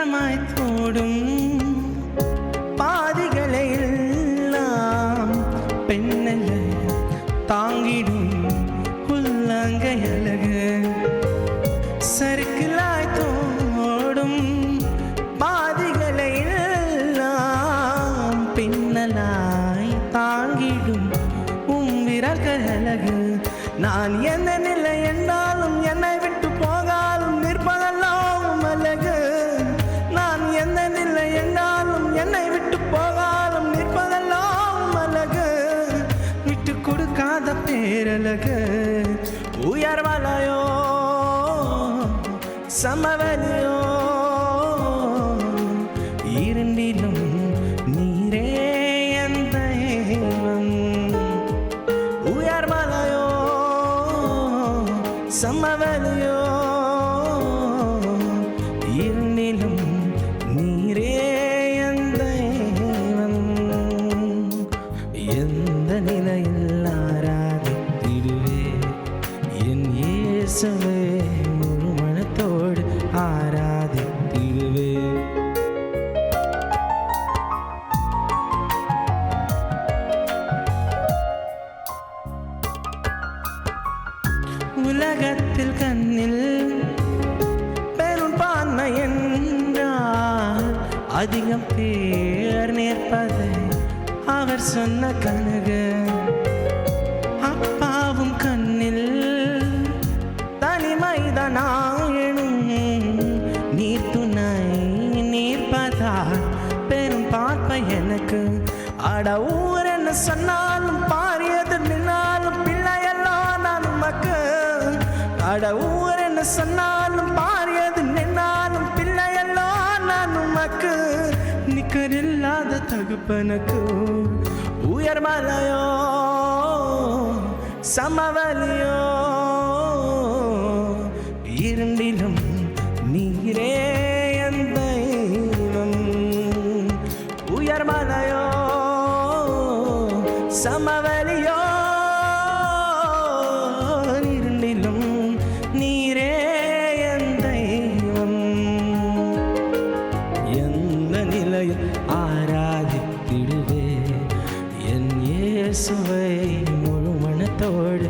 ஈரமாய் தோடும் பாதிகளை எல்லாம் பெண்ணல்ல தாங்கிடும் உள்ளங்கை அழகு. சறுக்கிலாய் தோடும் பாதிகளை எல்லாம் பின்னலாய் தாங்கிடும் உம் விரல்கள் அழகு. நான் என்ன நிலை என்றாலும் என்னை கொடுக்காத பேரழகு உயர்வலையோ சமவெளியோ இரண்டிலும் நீரே என் தெய்வம் உயர்மலையோ இயேசுவே முழு மனத்தோடு ஆராதித்திருவே உலகத்தில் கண்ணில் பெரும் பான்மை என்றால் அதிகம் பேர் நேர்ப்பதை அவர் சொன்ன கனகு தனிமைதனாயினும் நீர் துணை நீர்ப்பதால் பெரும் பார்ப்பை எனக்கு. அட ஊர் என்ன சொன்னாலும் பாரியது நின்னாலும் பிள்ளையெல்லாம் நான் உமக்கு. அட ஊர் என்ன சொன்னாலும் பாரியது நின்னாலும் பிள்ளையெல்லாம் நான் உமக்கு. நிக்கர் இல்லாத தகுப்பனுக்கு உயர்மலையோ சமவலியோ இரண்டிலும் நீரே என் தெய்வம் உயர்மலையோ சமவெளியோ இரண்டிலும் நீரே என் தெய்வம் எந்த நிலையில் ஆராதித்திடுவே? என் இயேசுவை முழு மனத்தோடு